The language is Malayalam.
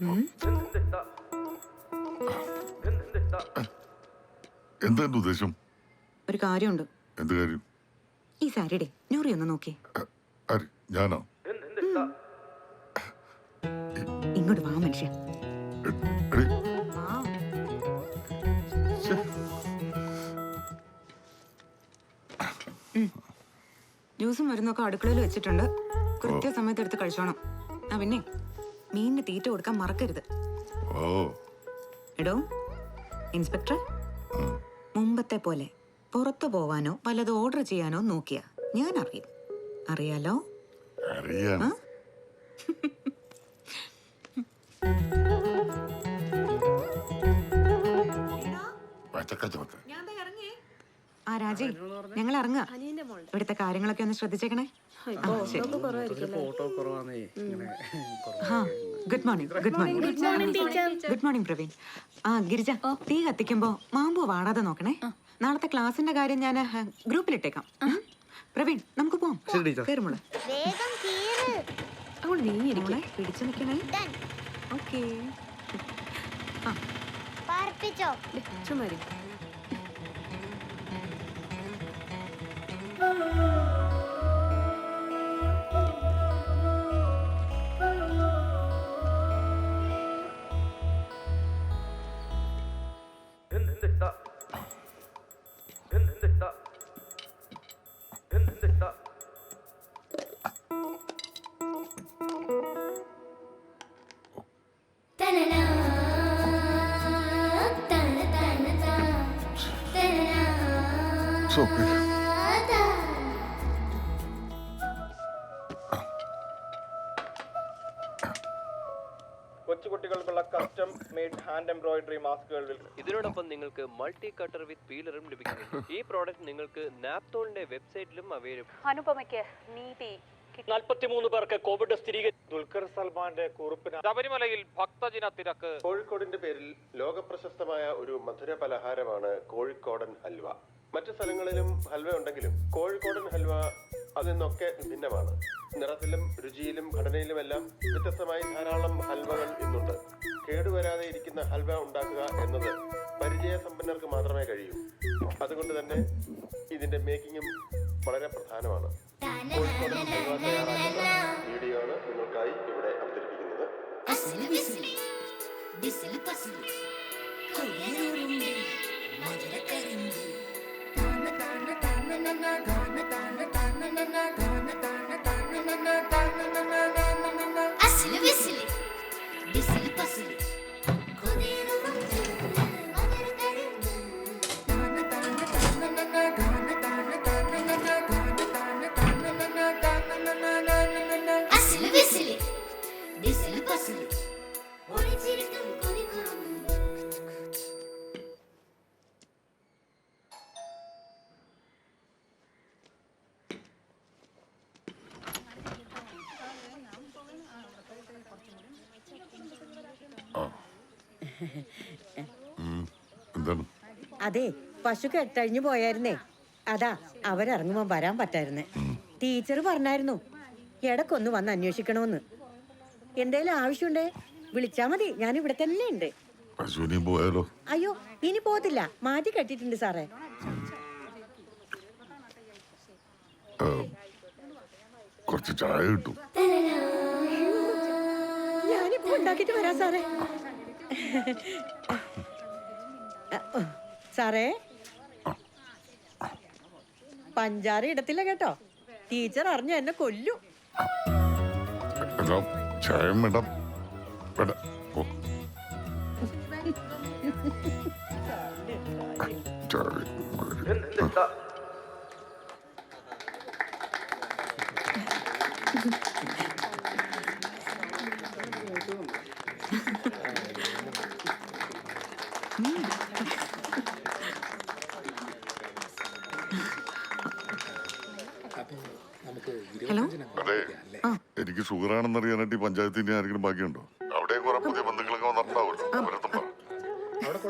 എന്താ എന്റെ ഉദ്ദേശം? ഒരു കാര്യമുണ്ട്. എന്ത് കാര്യം? ഈ സാരിയുടെ നൂറി ഒന്ന് നോക്കി. ആര്? ഞാനോ? ഇങ്ങോട്ട് വാ മനുഷ്യ. എ- എടി, വാ. ശ്ശെ, ജ്യൂസും മരുന്നൊക്കെ അടുക്കളയിൽ വെച്ചിട്ടുണ്ട്. കൃത്യസമയത്ത് എടുത്ത് കഴിച്ചോണം. ആ പിന്നെ? മീനിന് തീറ്റ കൊടുക്കാൻ മറക്കരുത്. ഓ. എടോ ഇൻസ്പെക്ടർ മുമ്പത്തെ പോലെ പുറത്തു പോവാനോ വല്ലത് ഓർഡർ ചെയ്യാനോ നോക്കിയ. ഞാൻ അറിയും. അറിയാലോ പച്ചക്കച്ചവക്ക് ആ രാജേ ഞങ്ങൾ ഇറങ്ങുക ഇവിടുത്തെ കാര്യങ്ങളൊക്കെ ഒന്ന് ശ്രദ്ധിച്ചേക്കണേ. ആ, ആ good morning good morning good morning Praveen. ആ ഗിരിജ തീ കത്തിക്കുമ്പോ മാമ്പു വാടാതെ നോക്കണേ. നാളത്തെ ക്ലാസിന്റെ കാര്യം ഞാൻ ഗ്രൂപ്പിൽ ഇട്ടേക്കാം പ്രവീൺ നമുക്ക് പോവാം. അങ്ങോട്ട് പിടിച്ചു നിൽക്കണേ. ഓക്കേ. പാർപ്പിച്ചോ? so good. ഹാൻഡ് എംബ്രോയിഡറി മാസ്കുകൾ ഇതിനോടൊപ്പം നിങ്ങൾക്ക് മൾട്ടി കട്ടർ വിത്ത് പീലറും ലഭിക്കുന്നു. ഈ പ്രോഡക്റ്റ് നിങ്ങൾക്ക് നാപ്തോളിന്റെ വെബ്സൈറ്റിലും അവൈലബിൾ അനുപമയ്ക്ക് നീതി നാൽപ്പത്തിമൂന്ന് പേർക്ക് കോവിഡ് സ്ഥിരീകരിച്ചു ദുൽഖർ സൽമാന്റെ കുറിപ്പിന് ശബരിമലയിൽ ഭക്തജന തിരക്ക്. കോഴിക്കോടിന്റെ പേരിൽ ലോകപ്രശസ്തമായ ഒരു മധുര പലഹാരമാണ് കോഴിക്കോടൻ ഹൽവ. മറ്റു സ്ഥലങ്ങളിലും ഹൽവ ഉണ്ടെങ്കിലും കോഴിക്കോടൻ ഹൽവ അതിൽ നിന്നൊക്കെ ഭിന്നമാണ്. നിറത്തിലും രുചിയിലും ഘടനയിലുമെല്ലാം വ്യത്യസ്തമായി ധാരാളം ഹൽവകൾ ഇന്നുണ്ട്. കേടുവരാതെ ഇരിക്കുന്ന ഹൽവ ഉണ്ടാക്കുക എന്നത് പരിചയസമ്പന്നർക്ക് മാത്രമേ കഴിയൂ. അതുകൊണ്ട് തന്നെ ഇതിന്റെ മേക്കിങ്ങും വളരെ പ്രധാനമാണ്. കോഴിക്കോടൻ ഹൽവ തയ്യാറാക്കുന്ന വീഡിയോ ആണ് നിങ്ങൾക്കായി ഇവിടെ അവതരിപ്പിക്കുന്നത്. വിസിൽ വിസിൽ എന്താണ്? അതെ പശു കെട്ടഴിഞ്ഞു പോയായിരുന്നേ. അതാ അവരിറങ്ങുമ്പോ വരാൻ പറ്റായിരുന്നേ. ടീച്ചർ പറഞ്ഞായിരുന്നു ഇടക്കൊന്ന് വന്ന് അന്വേഷിക്കണമെന്ന് എന്തേലും ആവശ്യമുണ്ടേ വിളിച്ചാ മതി ഞാൻ ഇവിടെ തന്നെ ഉണ്ട് പോയാലോ? അയ്യോ ഇനി പോകത്തില്ല. മാറ്റി കെട്ടിട്ടുണ്ട് സാറേ. കുറച്ച് ചായ കിട്ടും. ഞാനിപ്പോ ഉണ്ടാക്കിട്ട് വരാം സാറേ. സാറേ. പഞ്ചാര ഇടത്തില്ല കേട്ടോ. ടീച്ചർ അറിഞ്ഞ എന്നെ കൊല്ലു. ചായം വേണ്ട വേണ്ട ഓ ചായ മതി. ആ. ഹലോ? അതെ. എനിക്ക് ഷുഗറാണെന്ന് അറിയാനായിട്ട് ഈ പഞ്ചായത്തിൽ ഇനി ആരെങ്കിലും ബാക്കിയുണ്ടോ? അവിടെ കുറെ പുതിയ ബന്ധുക്കളൊക്കെ വന്നിട്ടുണ്ടാവുമല്ലോ. അവരത്തും പറ. അവിടെ